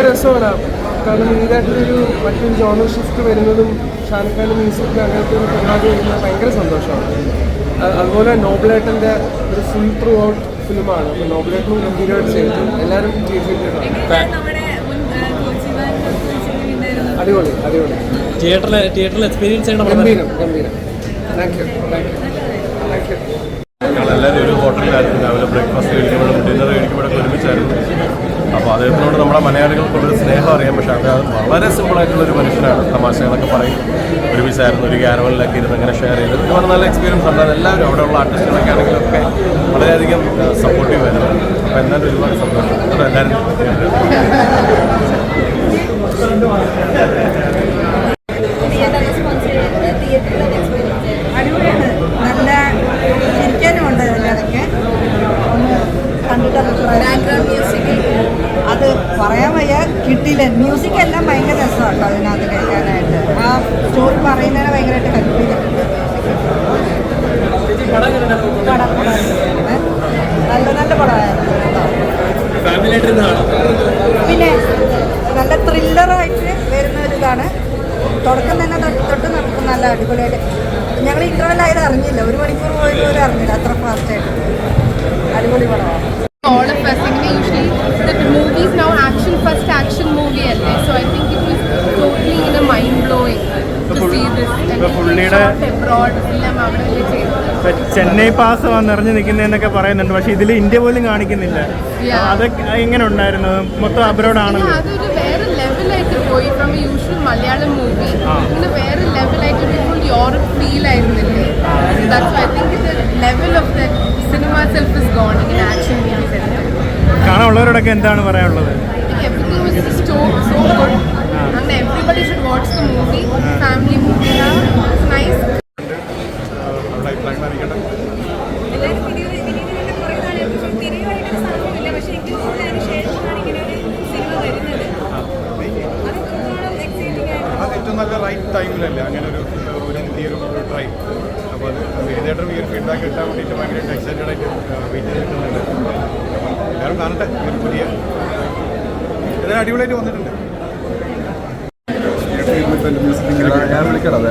ഭയങ്കര രസമാണ്. കാരണം ഇതായിട്ടൊരു മറ്റൊരു ജോണർ ഷിഫ്റ്റ് വരുന്നതും ഷാനഖാന്റെ മ്യൂസിക് അങ്ങനത്തെ ഒരു പരിപാടി വരുന്നത് ഭയങ്കര സന്തോഷമാണ്. അതുപോലെ നോബിലേട്ടന്റെ ഒരു ഫുൾ ത്രൂ ഔട്ട് ഫിലിമാണ് അപ്പോൾ നോബിലേട്ടനും ഗംഭീരമായിട്ട് ചെയ്തു എല്ലാവരും അടിപൊളി അടിപൊളി. തിയേറ്ററിൽ തിയേറ്ററിൽ എക്സ്പീരിയൻസ് ചെയ്യണം ഗംഭീരം ഗംഭീരം. Thank you thank you thank you ഒരു ഹോട്ടലിലായിരുന്നു. രാവിലെ ബ്രേക്ക്ഫാസ്റ്റ് കഴിക്കുമ്പോഴും ഡിന്നർ കഴിക്കുമ്പോഴൊക്കെ ഒരുമിച്ചായിരുന്നു. അദ്ദേഹത്തിനോട് നമ്മുടെ മലയാളികൾക്കുള്ളൊരു സ്നേഹം അറിയാം. പക്ഷേ അദ്ദേഹം വളരെ സിമ്പിളായിട്ടുള്ളൊരു മനുഷ്യനാണ്. തമാശകളൊക്കെ പറയും. ഒരു ഒരുമിച്ചായിരുന്നു ഒരു ക്യാരവലിലൊക്കെ ഇരുന്ന് അങ്ങനെ ഷെയർ ചെയ്ത് വളരെ നല്ല എക്സ്പീരിയൻസ് ഉണ്ടായിരുന്നു എല്ലാവരും അവിടെയുള്ള ആർട്ടിസ്റ്റുകളൊക്കെ ആണെങ്കിലും ഒക്കെ വളരെയധികം സപ്പോർട്ടീവ് ആയിരുന്നു. അപ്പോൾ എന്നാലും ഒരുപാട് സന്തോഷം. അപ്പോൾ എല്ലാവരും അടിപൊളിയാണ്. നല്ല ചിരിക്കാനും ഉണ്ട് ഇതിനിടയ്ക്ക് ഒന്ന് കണ്ടിട്ട് അഭിപ്രായം ബാക്ക്ഗ്രൗണ്ട് മ്യൂസിക് അത് പറയാൻ വയ്യ കിട്ടിയില്ല? മ്യൂസിക് എല്ലാം ഭയങ്കര രസമാണ് കേട്ടോ അതിനകത്ത് കേൾക്കാനായിട്ട്. ആ സ്റ്റോറി പറയുന്നതിനെ ഭയങ്കരമായിട്ട്. ഏ? നല്ല നല്ല പടമായിരുന്നു പിന്നെ നല്ല ത്രില്ലറായിട്ട് വരുന്ന ഒരു ഇതാണ് തുടക്കം തന്നെ തൊട്ട് തൊട്ട് നമുക്ക് നല്ല അടിപൊളിയായിട്ട്. ഞങ്ങൾ ഇന്റർവെൽ ആയത് അറിഞ്ഞില്ല. ഒരു മണിക്കൂർ പോയത് പോലും അറിഞ്ഞില്ല. അത്ര ഫാസ്റ്റായിട്ട് അടിപൊളി പടമാണ്. പുള്ളിയുടെ- ചെന്നൈ പാസ് നിറഞ്ഞു നിൽക്കുന്നതെന്നൊക്കെ പറയുന്നുണ്ട്. പക്ഷെ ഇതിൽ ഇന്ത്യ പോലും കാണിക്കുന്നില്ല. അതൊക്കെ എങ്ങനെ ഉണ്ടായിരുന്നു? മൊത്തം അബ്രോഡ് ആണ് ആണല്ലോ. പോയി. ഫ്രം യൂഷ്വൽ മലയാളം മൂവി ഇങ്ങനെ വേറെ ലെവലായിട്ട് ഫുൾ യൂറോപ്പ് ഫീൽ ആയിരുന്നില്ലേ? That's I think level of the cinema self is gone action കാണാനുള്ളവരോടൊക്കെ എന്താണ് പറയാനുള്ളത്? Everything was നല്ല റൈറ്റ് ടൈമിലല്ലേ അങ്ങനെ ഒരു ഒരു പുതിയൊരു ട്രൈ അപ്പോൾ അത് ഏതായിട്ടും ഈ ഒരു ഫീഡ്ബാക്ക് കിട്ടാൻ വേണ്ടിയിട്ട് ഭയങ്കരമായിട്ട് എക്സൈറ്റഡ് ആയിട്ട് വെയിറ്റ് ചെയ്തിട്ടുണ്ട്. എല്ലാവരും കാണട്ടെ ഈ ഒരു പുതിയ എല്ലാവരും അടിപൊളിയായിട്ട് വന്നിട്ടുണ്ട്. ഞാൻ വിളിക്കണം